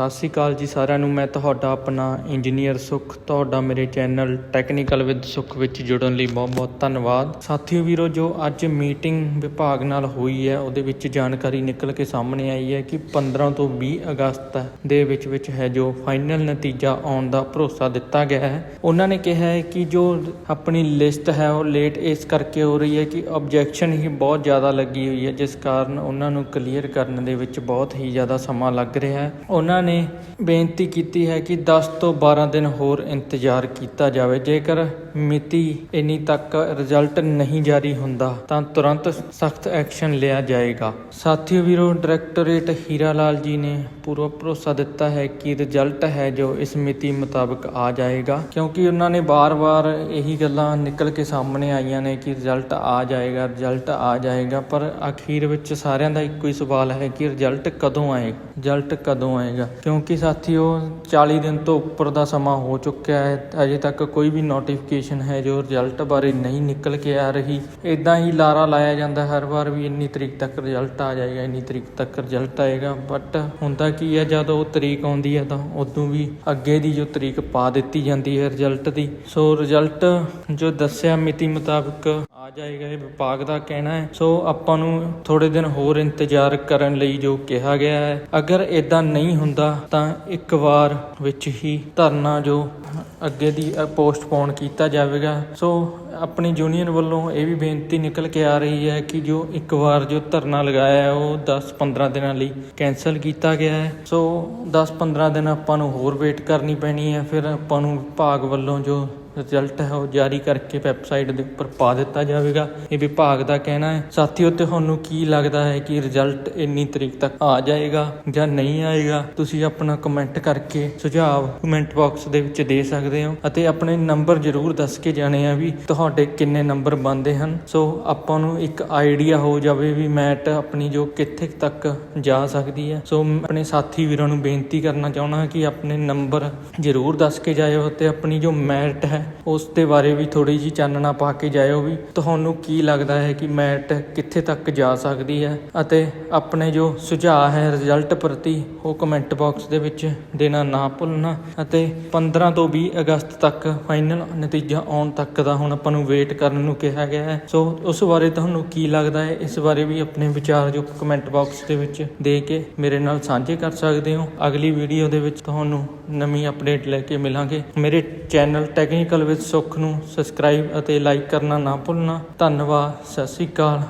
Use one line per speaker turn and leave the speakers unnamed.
ਸਤਿ ਸ੍ਰੀ ਅਕਾਲ ਜੀ ਸਾਰਿਆਂ ਨੂੰ। ਮੈਂ ਤੁਹਾਡਾ ਆਪਣਾ ਇੰਜੀਨੀਅਰ ਸੁਖ, ਤੁਹਾਡਾ ਮੇਰੇ ਚੈਨਲ ਟੈਕਨੀਕਲ ਵਿਦ ਸੁਖ ਵਿੱਚ ਜੁੜਨ ਲਈ ਬਹੁਤ ਬਹੁਤ ਧੰਨਵਾਦ। ਸਾਥੀਓ ਵੀਰੋ, ਜੋ ਅੱਜ ਮੀਟਿੰਗ ਵਿਭਾਗ ਨਾਲ ਹੋਈ ਹੈ, ਉਹਦੇ ਵਿੱਚ ਜਾਣਕਾਰੀ ਨਿਕਲ ਕੇ ਸਾਹਮਣੇ ਆਈ ਹੈ ਕਿ 15 ਤੋਂ 20 ਅਗਸਤ ਦੇ ਵਿੱਚ ਵਿੱਚ ਹੈ ਜੋ ਫਾਈਨਲ ਨਤੀਜਾ ਆਉਣ ਦਾ ਭਰੋਸਾ ਦਿੱਤਾ ਗਿਆ ਹੈ। ਉਹਨਾਂ ਨੇ ਕਿਹਾ ਹੈ ਕਿ ਜੋ ਆਪਣੀ ਲਿਸਟ ਹੈ, ਉਹ ਲੇਟ ਇਸ ਕਰਕੇ ਹੋ ਰਹੀ ਹੈ ਕਿ ਆਬਜੈਕਸ਼ਨ ਹੀ ਬਹੁਤ ਜ਼ਿਆਦਾ ਲੱਗੀ ਹੋਈ ਹੈ, ਜਿਸ ਕਾਰਨ ਉਹਨਾਂ ਨੂੰ ਕਲੀਅਰ ਕਰਨ ਦੇ ਵਿੱਚ ਬਹੁਤ ਹੀ ਜ਼ਿਆਦਾ ਸਮਾਂ ਲੱਗ ਰਿਹਾ ਹੈ। ਉਹਨਾਂ ਨੇ ਬੇਨਤੀ ਕੀਤੀ ਹੈ ਕਿ 10 ਤੋਂ 12 ਦਿਨ ਹੋਰ ਇੰਤਜ਼ਾਰ ਕੀਤਾ ਜਾਵੇ। ਜੇਕਰ ਮਿਤੀ ਇੰਨੀ ਤੱਕ ਰਿਜ਼ਲਟ ਨਹੀਂ ਜਾਰੀ ਹੁੰਦਾ, ਤਾਂ ਤੁਰੰਤ ਸਖਤ ਐਕਸ਼ਨ ਲਿਆ ਜਾਏਗਾ। ਸਾਥੀਓ ਵੀਰੋ, ਡਾਇਰੈਕਟੋਰੇਟ ਹੀਰਾ ਲਾਲ ਜੀ ਨੇ ਪੂਰਾ ਭਰੋਸਾ ਦਿੱਤਾ ਹੈ ਕਿ ਰਿਜ਼ਲਟ ਹੈ ਜੋ ਇਸ ਮਿਤੀ ਮੁਤਾਬਕ ਆ ਜਾਏਗਾ, ਕਿਉਂਕਿ ਉਹਨਾਂ ਨੇ ਬਾਰ-ਬਾਰ ਇਹੀ ਗੱਲਾਂ ਨਿਕਲ ਕੇ ਸਾਹਮਣੇ ਆਈਆਂ ਨੇ ਕਿ ਰਿਜ਼ਲਟ ਆ ਜਾਏਗਾ, ਰਿਜ਼ਲਟ ਆ ਜਾਏਗਾ, ਪਰ ਅਖੀਰ ਵਿੱਚ ਸਾਰਿਆਂ ਦਾ ਇੱਕੋ ਹੀ ਸਵਾਲ ਹੈ ਕਿ ਰਿਜ਼ਲਟ ਕਦੋਂ ਆਏਗਾ ਰਿਜ਼ਲਟ ਕਦੋਂ ਆਏਗਾ। ਕਿਉਂਕਿ ਸਾਥੀਓ 40 ਦਿਨ ਤੋਂ ਉੱਪਰ ਦਾ ਸਮਾਂ ਹੋ ਚੁੱਕਿਆ ਹੈ। ਅਜੇ ਤੱਕ ਕੋਈ ਵੀ ਨੋਟੀਫਿਕੇਸ਼ਨ ਹੈ ਜੋ ਰਿਜ਼ਲਟ ਬਾਰੇ ਨਹੀਂ ਨਿਕਲ ਕੇ ਆ ਰਹੀ। ਇਦਾਂ ਹੀ ਲਾਰਾ ਲਾਇਆ ਜਾਂਦਾ ਹਰ ਵਾਰ ਵੀ ਇੰਨੀ ਤਰੀਕ ਤੱਕ ਰਿਜ਼ਲਟ ਆ ਜਾਏਗਾ, ਇੰਨੀ ਤਰੀਕ ਤੱਕ ਰਿਜ਼ਲਟ ਆਏਗਾ। ਬਟ ਹੁੰਦਾ ਕੀ ਹੈ, ਜਦ ਉਹ ਤਰੀਕ ਆਉਂਦੀ ਹੈ ਤਾਂ ਉਦੋਂ ਵੀ ਅੱਗੇ ਦੀ ਜੋ ਤਰੀਕ ਪਾ ਦਿੱਤੀ ਜਾਂਦੀ ਹੈ ਰਿਜ਼ਲਟ ਦੀ। ਸੋ ਰਿਜ਼ਲਟ ਜੋ ਦੱਸਿਆ ਮਿਤੀ ਮੁਤਾਬਕ ਜਾਏਗਾ ਇਹ ਵਿਭਾਗ ਦਾ ਕਹਿਣਾ ਹੈ। ਸੋ ਆਪਾਂ ਨੂੰ ਥੋੜੇ ਦਿਨ ਹੋਰ ਇੰਤਜ਼ਾਰ ਕਰਨ ਲਈ ਜੋ ਕਿਹਾ ਗਿਆ ਹੈ, ਅਗਰ ਇਦਾਂ ਨਹੀਂ ਹੁੰਦਾ ਤਾਂ ਇੱਕ ਵਾਰ ਵਿੱਚ ਹੀ ਧਰਨਾ ਜੋ ਅੱਗੇ ਦੀ ਪੋਸਟਪੋਨ ਕੀਤਾ ਜਾਵੇਗਾ। ਸੋ ਆਪਣੀ ਯੂਨੀਅਨ ਵੱਲੋਂ ਇਹ ਵੀ ਬੇਨਤੀ ਨਿਕਲ ਕੇ ਆ ਰਹੀ ਹੈ ਕਿ ਜੋ ਇੱਕ ਵਾਰ ਜੋ ਧਰਨਾ ਲਗਾਇਆ ਹੈ, ਉਹ 10-15 ਦਿਨਾਂ ਲਈ ਕੈਨਸਲ ਕੀਤਾ ਗਿਆ ਹੈ। ਸੋ 10-15 ਦਿਨ ਆਪਾਂ ਨੂੰ ਹੋਰ ਵੇਟ ਕਰਨੀ ਪੈਣੀ ਹੈ। ਫਿਰ ਆਪਾਂ ਨੂੰ ਵਿਭਾਗ ਵੱਲੋਂ ਜੋ ਰਿਜ਼ਲਟ ਹੈ ਉਹ ਜਾਰੀ ਕਰਕੇ ਵੈਬਸਾਈਟ ਦੇ ਉੱਪਰ ਪਾ ਦਿੱਤਾ ਜਾਵੇਗਾ। ਇਹ ਵਿਭਾਗ ਦਾ ਕਹਿਣਾ ਹੈ, ਸਾਥੀਓ, ਤੁਹਾਨੂੰ ਕੀ ਲੱਗਦਾ ਹੈ ਕਿ ਰਿਜ਼ਲਟ ਇੰਨੀ ਤਰੀਕ ਤੱਕ ਆ ਜਾਏਗਾ ਜਾਂ ਨਹੀਂ ਆਏਗਾ? ਤੁਸੀਂ ਆਪਣਾ ਕਮੈਂਟ ਕਰਕੇ ਸੁਝਾਅ ਕਮੈਂਟ ਬਾਕਸ ਦੇ ਵਿੱਚ ਦੇ ਸਕਦੇ ਹੋ ਅਤੇ ਆਪਣੇ ਨੰਬਰ ਜ਼ਰੂਰ ਦੱਸ ਕੇ ਜਾਣੇ ਆ ਵੀ ਤੁਹਾਡੇ ਕਿੰਨੇ ਨੰਬਰ ਬੰਦੇ ਹਨ। ਸੋ ਆਪਾਂ ਨੂੰ ਇੱਕ ਆਈਡੀਆ ਹੋ ਜਾਵੇ ਵੀ ਮੈਟ ਆਪਣੀ ਜੋ ਕਿੱਥੇ ਤੱਕ ਜਾ ਸਕਦੀ ਹੈ। ਸੋ ਆਪਣੇ ਸਾਥੀ ਵੀਰਾਂ ਨੂੰ ਬੇਨਤੀ ਕਰਨਾ ਚਾਹੁੰਦਾ ਕਿ ਆਪਣੇ ਨੰਬਰ ਜ਼ਰੂਰ ਦੱਸ ਕੇ ਜਾਇਓ ਤੇ ਆਪਣੀ ਜੋ ਮੈਟ ਹੈ ਉਸ ਦੇ ਬਾਰੇ ਵੀ ਥੋੜੀ ਜੀ ਚਾਨਣਾ ਪਾ ਕੇ ਜਾਇਓ ਵੀ ਤੁਹਾਨੂੰ ਕੀ ਲੱਗਦਾ ਹੈ ਕਿ ਮੈਟ ਕਿੱਥੇ ਤੱਕ ਜਾ ਸਕਦੀ ਹੈ ਅਤੇ ਆਪਣੇ ਜੋ ਸੁਝਾਅ ਹੈ ਰਿਜ਼ਲਟ ਪ੍ਰਤੀ ਉਹ ਕਮੈਂਟ ਬਾਕਸ ਦੇ ਵਿੱਚ ਦੇਣਾ ਨਾ ਭੁੱਲਣਾ ਅਤੇ 15 ਤੋਂ 20 ਅਗਸਤ ਤੱਕ ਫਾਈਨਲ ਨਤੀਜਾ ਆਉਣ ਤੱਕ ਦਾ ਹੁਣ ਆਪਾਂ ਨੂੰ ਵੇਟ ਕਰਨ ਨੂੰ ਕਿਹਾ ਗਿਆ ਹੈ। ਸੋ ਉਸ ਬਾਰੇ ਤੁਹਾਨੂੰ ਕੀ ਲੱਗਦਾ ਹੈ, ਇਸ ਬਾਰੇ ਵੀ ਆਪਣੇ ਵਿਚਾਰ ਜੋ ਕਮੈਂਟ ਬਾਕਸ ਦੇ ਵਿੱਚ ਦੇ ਕੇ ਮੇਰੇ ਨਾਲ ਸਾਂਝੇ ਕਰ ਸਕਦੇ ਹੋ। ਅਗਲੀ ਵੀਡੀਓ ਦੇ ਵਿੱਚ ਤੁਹਾਨੂੰ ਨਵੀਂ ਅਪਡੇਟ ਲੈ ਕੇ ਮਿਲਾਂਗੇ। ਮੇਰੇ ਚੈਨਲ ਟੈਕਨੀਕ ਵਿਦ ਸੁੱਖ ਨੂੰ ਸਬਸਕ੍ਰਾਈਬ ਅਤੇ ਲਾਈਕ ਕਰਨਾ ਨਾ ਭੁੱਲਣਾ ਧੰਨਵਾਦ ਸਤਿ ਸ਼੍ਰੀ ਅਕਾਲ